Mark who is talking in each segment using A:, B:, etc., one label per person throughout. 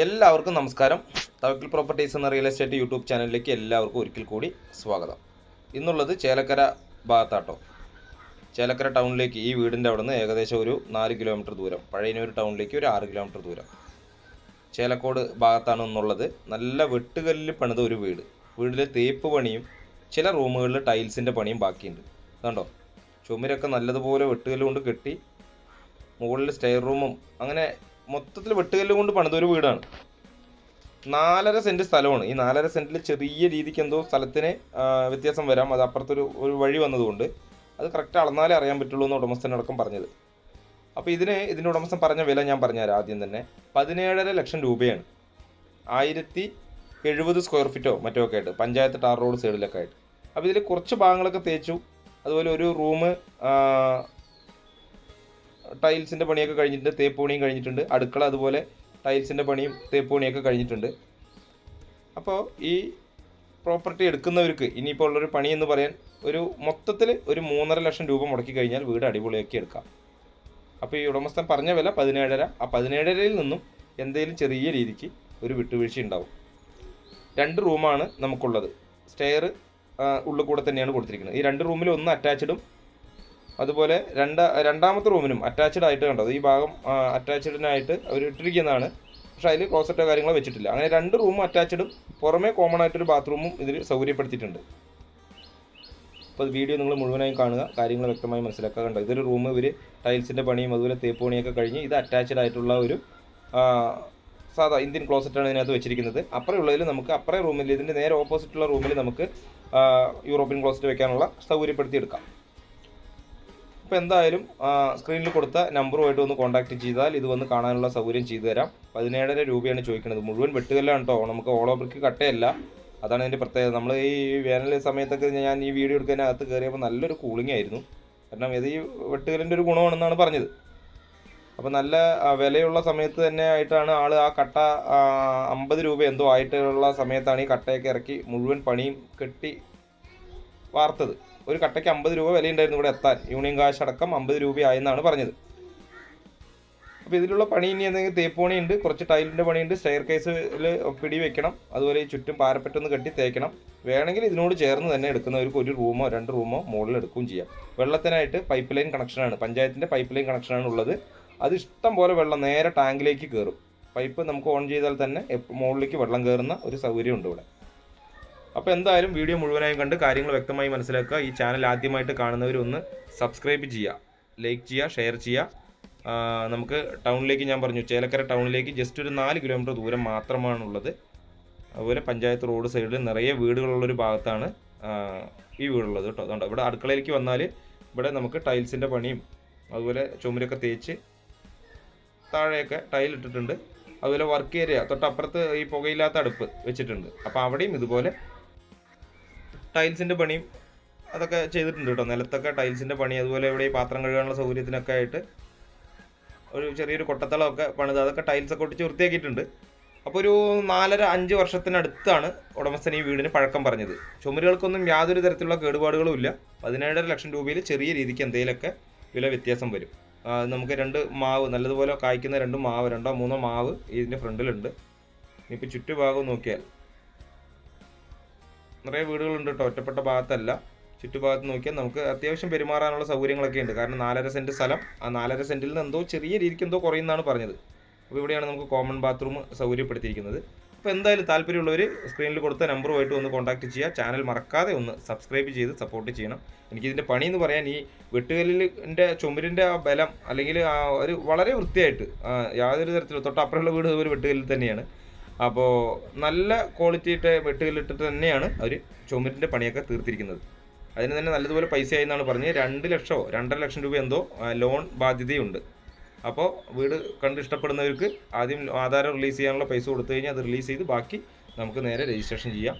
A: എല്ലാവർക്കും നമസ്കാരം. തവക്കിൽ പ്രോപ്പർട്ടീസ് എന്ന റിയൽ എസ്റ്റേറ്റ് യൂട്യൂബ് ചാനലിലേക്ക് എല്ലാവർക്കും ഒരിക്കൽ കൂടി സ്വാഗതം. ഇന്നുള്ളത് ചേലക്കര ഭാഗത്താട്ടോ. ചേലക്കര ടൗണിലേക്ക് ഈ വീടിന്റെ അവിടെ നിന്ന് ഏകദേശം ഒരു നാല് കിലോമീറ്റർ ദൂരം പഴയനൂർ ടൗണിലേക്ക് ഒരു ആറ് കിലോമീറ്റർ ദൂരം. ചേലക്കോട് ഭാഗത്താണ് എന്നുള്ളത് നല്ല വെട്ടുകല്ലിൽ പണിത ഒരു വീട്. വീടിലെ തേപ്പ് പണിയും ചില റൂമുകളിൽ ടൈൽസിന്റെ പണിയും ബാക്കിയുണ്ട്. കണ്ടോ? ചുമരൊക്കെ നല്ലതുപോലെ വെട്ടുകല്ല് കൊണ്ട് കെട്ടി മുകളിൽ സ്റ്റെയർ റൂമും അങ്ങനെ മൊത്തത്തിൽ വെട്ടുകല്ല് കൊണ്ട് പണിതൊരു വീടാണ്. നാലര സെന്റ് സ്ഥലമാണ്. ഈ നാലര സെന്റിൽ ചെറിയ രീതിക്ക് എന്തോ സ്ഥലത്തിന് വ്യത്യാസം വരാം. അത് അപ്പുറത്തൊരു ഒരു വഴി വന്നതുകൊണ്ട് അത് കറക്റ്റ് അളന്നാലേ അറിയാൻ പറ്റുള്ളൂ എന്ന് ഉടമസ്ഥനടക്കം പറഞ്ഞത്. അപ്പോൾ ഇതിന് ഇതിന്റെ ഉടമസ്ഥൻ പറഞ്ഞ വില ഞാൻ പറഞ്ഞുതരാം ആദ്യം തന്നെ. പതിനേഴര ലക്ഷം രൂപയാണ്. ആയിരത്തി എഴുപത് സ്ക്വയർ ഫീറ്റോ മറ്റോ ഒക്കെ ആയിട്ട്. പഞ്ചായത്ത് ടാർ റോഡ് സൈഡിലൊക്കെ ആയിട്ട്. അപ്പോൾ ഇതിൽ കുറച്ച് ഭാഗങ്ങളൊക്കെ തേച്ചു. അതുപോലെ ഒരു റൂം ടൈൽസിന്റെ പണിയൊക്കെ കഴിഞ്ഞിട്ടുണ്ട് തേപ്പ് പണിയും കഴിഞ്ഞിട്ടുണ്ട്. അടുക്കള അതുപോലെ ടൈൽസിന്റെ പണിയും തേപ്പ് പണിയൊക്കെ കഴിഞ്ഞിട്ടുണ്ട്. അപ്പോൾ ഈ പ്രോപ്പർട്ടി എടുക്കുന്നവർക്ക് ഇനിയിപ്പോൾ ഉള്ളൊരു പണി എന്ന് പറയാൻ ഒരു മൊത്തത്തിൽ ഒരു മൂന്നര ലക്ഷം രൂപ മുടക്കി കഴിഞ്ഞാൽ വീട് അടിപൊളിയാക്കി എടുക്കാം. അപ്പോൾ ഈ ഉടമസ്ഥൻ പറഞ്ഞ വില പതിനേഴര ആ പതിനേഴരയിൽ നിന്നും എന്തെങ്കിലും ചെറിയ രീതിക്ക് ഒരു വിട്ടുവീഴ്ച ഉണ്ടാവും. രണ്ട് റൂമാണ് നമുക്കുള്ളത്. സ്റ്റെയർ ഉള്ളിൽ കൂടെ തന്നെയാണ് കൊടുത്തിരിക്കുന്നത്. ഈ രണ്ട് റൂമിൽ ഒന്ന് അറ്റാച്ച്ഡും അതുപോലെ രണ്ട രണ്ടാമത്തെ റൂമിനും അറ്റാച്ച്ഡ് ആയിട്ട് കണ്ടത് ഈ ഭാഗം അറ്റാച്ച്ഡിനായിട്ട് അവർ ഇട്ടിരിക്കുന്നതാണ്. പക്ഷെ അതിൽ ക്ലോസറ്റോ കാര്യങ്ങളോ വെച്ചിട്ടില്ല. അങ്ങനെ രണ്ട് റൂമും അറ്റാച്ച്ഡും പുറമേ കോമൺ ആയിട്ടൊരു ബാത്റൂമും ഇതിൽ സൗകര്യപ്പെടുത്തിയിട്ടുണ്ട്. അപ്പോൾ വീഡിയോ നിങ്ങൾ മുഴുവനായും കാണുക. കാര്യങ്ങൾ വ്യക്തമായി മനസ്സിലാക്കുക കണ്ടോ? ഇതൊരു റൂം ഇവർ ടൈൽസിന്റെ പണിയും അതുപോലെ തേപ്പ് പണിയൊക്കെ കഴിഞ്ഞ് ഇത് അറ്റാച്ച്ഡ് ആയിട്ടുള്ള ഒരു സാധാ ഇന്ത്യൻ ക്ലോസറ്റാണ് ഇതിനകത്ത് വെച്ചിരിക്കുന്നത്. അപ്പുറം ഉള്ളതിൽ നമുക്ക് അപ്പുറേ റൂമിൽ ഇതിന്റെ നേരെ ഓപ്പോസിറ്റുള്ള റൂമിൽ നമുക്ക് യൂറോപ്യൻ ക്ലോസറ്റ് വെക്കാനുള്ള സൗകര്യപ്പെടുത്തി എടുക്കാം അപ്പോൾ എന്തായാലും സ്ക്രീനിൽ കൊടുത്ത നമ്പറുമായിട്ട് ഒന്ന് കോൺടാക്ട് ചെയ്താൽ ഇത് വന്ന് കാണാനുള്ള സൗകര്യം ചെയ്തു തരാം. പതിനേഴര രൂപയാണ് ചോദിക്കുന്നത് മുഴുവൻ വെട്ടുകല്ലാണ് കേട്ടോ നമുക്ക് ഓവർക്ക് കട്ടയല്ല. അതാണ് ഇതിന്റെ പ്രത്യേകത. നമ്മൾ ഈ വേനൽ സമയത്തൊക്കെ ഞാൻ ഈ വീഡിയോ എടുക്കാനകത്ത് കയറിയപ്പോൾ നല്ലൊരു കൂളിംഗ് ആയിരുന്നു. കാരണം ഇത് ഈ വെട്ടുകല്ലിന്റെ ഒരു ഗുണമാണെന്നാണ് പറഞ്ഞത്. അപ്പോൾ നല്ല വിലയുള്ള സമയത്ത് തന്നെ ആയിട്ടാണ് ആൾ ആ കട്ട അമ്പത് രൂപ എന്തോ ആയിട്ടുള്ള സമയത്താണ് ഈ കട്ടയൊക്കെ ഇറക്കി മുഴുവൻ പണിയും കെട്ടി വാർത്തത്. ഒരു കട്ടയ്ക്ക് അമ്പത് രൂപ വിലയുണ്ടായിരുന്നു ഇവിടെ എത്താൻ. യൂണിയൻ കാശ് അടക്കം അമ്പത് രൂപയായെന്നാണ് പറഞ്ഞത്. അപ്പോൾ ഇതിലുള്ള പണി ഇനി എന്തെങ്കിലും തേപ്പ് പണിയുണ്ട് കുറച്ച് ടൈലിന്റെ പണിയുണ്ട് സ്റ്റെയർ കേസിൽ പിടി വെക്കണം അതുപോലെ ഈ ചുറ്റും പാരപ്പറ്റൊന്ന് കെട്ടി തേക്കണം. വേണമെങ്കിൽ ഇതിനോട് ചേർന്ന് തന്നെ എടുക്കുന്നവർക്ക് ഒരു റൂമോ രണ്ട് റൂമോ മുകളിൽ എടുക്കുകയും ചെയ്യാം. വെള്ളത്തിനായിട്ട് പൈപ്പ് ലൈൻ കണക്ഷനാണ് പഞ്ചായത്തിന്റെ പൈപ്പ് ലൈൻ കണക്ഷനാണ് ഉള്ളത്. അത് ഇഷ്ടം പോലെ വെള്ളം നേരെ ടാങ്കിലേക്ക് കയറും പൈപ്പ് നമുക്ക് ഓൺ ചെയ്താൽ തന്നെ മുകളിലേക്ക് വെള്ളം കയറുന്ന ഒരു സൗകര്യമുണ്ട് ഇവിടെ. അപ്പോൾ എന്തായാലും വീഡിയോ മുഴുവനായും കണ്ട് കാര്യങ്ങൾ വ്യക്തമായി മനസ്സിലാക്കുക. ഈ ചാനൽ ആദ്യമായിട്ട് കാണുന്നവരൊന്ന് സബ്സ്ക്രൈബ് ചെയ്യുക. ലൈക്ക് ചെയ്യുക ഷെയർ ചെയ്യുക. നമുക്ക് ടൗണിലേക്ക് ഞാൻ പറഞ്ഞു ചേലക്കര ടൗണിലേക്ക് ജസ്റ്റ് ഒരു നാല് കിലോമീറ്റർ ദൂരം മാത്രമാണുള്ളത്. അതുപോലെ പഞ്ചായത്ത് റോഡ് സൈഡിൽ നിറയെ വീടുകളുള്ളൊരു ഭാഗത്താണ് ഈ വീടുള്ളത് കേട്ടോ. അതുകൊണ്ട് ഇവിടെ അടുക്കളയിലേക്ക് വന്നാൽ ഇവിടെ നമുക്ക് ടൈൽസിന്റെ പണിയും അതുപോലെ ചുമരൊക്കെ തേച്ച് താഴെയൊക്കെ ടൈൽ ഇട്ടിട്ടുണ്ട്. അതുപോലെ വർക്ക് ഏരിയ തൊട്ടപ്പുറത്ത് ഈ പുകയില്ലാത്ത അടുപ്പ് വെച്ചിട്ടുണ്ട്. അപ്പോൾ അവിടെയും ഇതുപോലെ ടൈൽസിന്റെ പണിയും അതൊക്കെ ചെയ്തിട്ടുണ്ട് കേട്ടോ. നിലത്തൊക്കെ ടൈൽസിന്റെ പണി അതുപോലെ ഇവിടെ ഈ പാത്രം കഴുകാനുള്ള സൗകര്യത്തിനൊക്കെ ആയിട്ട് ഒരു ചെറിയൊരു കൊട്ടത്തളമൊക്കെ പണിത് അതൊക്കെ ടൈൽസൊക്കെ ഒട്ടിച്ച് വൃത്തിയാക്കിയിട്ടുണ്ട്. അപ്പോൾ ഒരു നാലര അഞ്ച് വർഷത്തിനടുത്താണ് ഉടമസ്ഥൻ ഈ വീടിന് പഴക്കം പറഞ്ഞത്. ചുമരുകൾക്കൊന്നും യാതൊരു തരത്തിലുള്ള കേടുപാടുകളും ഇല്ല. പതിനേഴര ലക്ഷം രൂപയിൽ ചെറിയ രീതിക്ക് എന്തെങ്കിലുമൊക്കെ വില വ്യത്യാസം വരും. നമുക്ക് രണ്ട് മാവ് നല്ലതുപോലെ കായ്ക്കുന്ന രണ്ട് മാവ് രണ്ടോ മൂന്നോ മാവ് ഇതിന്റെ ഫ്രണ്ടിലുണ്ട്. ഇനിയിപ്പോൾ ചുറ്റുഭാഗം നോക്കിയാൽ നിറയെ വീടുകളുണ്ട് കേട്ടോ. ഒറ്റപ്പെട്ട ഭാഗത്തല്ല. ചുറ്റുഭാഗത്ത് നോക്കിയാൽ നമുക്ക് അത്യാവശ്യം പെരുമാറാനുള്ള സൗകര്യങ്ങളൊക്കെ ഉണ്ട്. കാരണം നാലര സെന്റ് സ്ഥലം. ആ നാലര സെന്റിൽ നിന്ന് എന്തോ ചെറിയ രീതിക്ക് എന്തോ കുറയുന്നതാണ് പറഞ്ഞത്. അപ്പോൾ ഇവിടെയാണ് നമുക്ക് കോമൺ ബാത്റൂം സൗകര്യപ്പെടുത്തിയിരിക്കുന്നത്. അപ്പോൾ എന്തായാലും താല്പര്യമുള്ളവർ സ്ക്രീനിൽ കൊടുത്ത നമ്പറുമായിട്ട് ഒന്ന് കോൺടാക്ട് ചെയ്യുക. ചാനൽ മറക്കാതെ ഒന്ന് സബ്സ്ക്രൈബ് ചെയ്ത് സപ്പോർട്ട് ചെയ്യണം. എനിക്കിതിന്റെ പണി എന്ന് പറയാൻ ഈ വെട്ടുകല്ലിന്റെ ചുമരിന്റെ ആ ബലം അല്ലെങ്കിൽ ആ ഒരു വളരെ വൃത്തിയായിട്ട് യാതൊരു തരത്തിലും തൊട്ടപ്പുറമുള്ള വീട് ഒരു വെട്ടുകല്ലിൽ തന്നെയാണ്. അപ്പോൾ നല്ല ക്വാളിറ്റിയിട്ട് വെട്ടുകല്ലിട്ടിട്ട് തന്നെയാണ് അവർ ചുമരിന്റെ പണിയൊക്കെ തീർത്തിരിക്കുന്നത്. അതിന് തന്നെ നല്ലതുപോലെ പൈസയായി എന്നാണ് പറഞ്ഞത് രണ്ട് ലക്ഷമോ രണ്ടര ലക്ഷം രൂപ എന്തോ ലോൺ ബാധ്യതയുണ്ട്. അപ്പോൾ വീട് കണ്ട് ഇഷ്ടപ്പെടുന്നവർക്ക് ആദ്യം ആധാരം റിലീസ് ചെയ്യാനുള്ള പൈസ കൊടുത്തു കഴിഞ്ഞാൽ അത് റിലീസ് ചെയ്ത് ബാക്കി നമുക്ക് നേരെ രജിസ്ട്രേഷൻ ചെയ്യാം.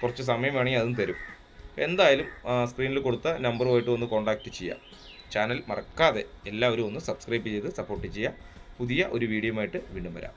A: കുറച്ച് സമയം വേണമെങ്കിൽ അതും തരും. എന്തായാലും സ്ക്രീനിൽ കൊടുത്ത നമ്പറുമായിട്ട് ഒന്ന് കോൺടാക്റ്റ് ചെയ്യാം. ചാനൽ മറക്കാതെ എല്ലാവരും ഒന്ന് സബ്സ്ക്രൈബ് ചെയ്ത് സപ്പോർട്ട് ചെയ്യുക. പുതിയ ഒരു വീഡിയോയുമായിട്ട് വീണ്ടും വരാം.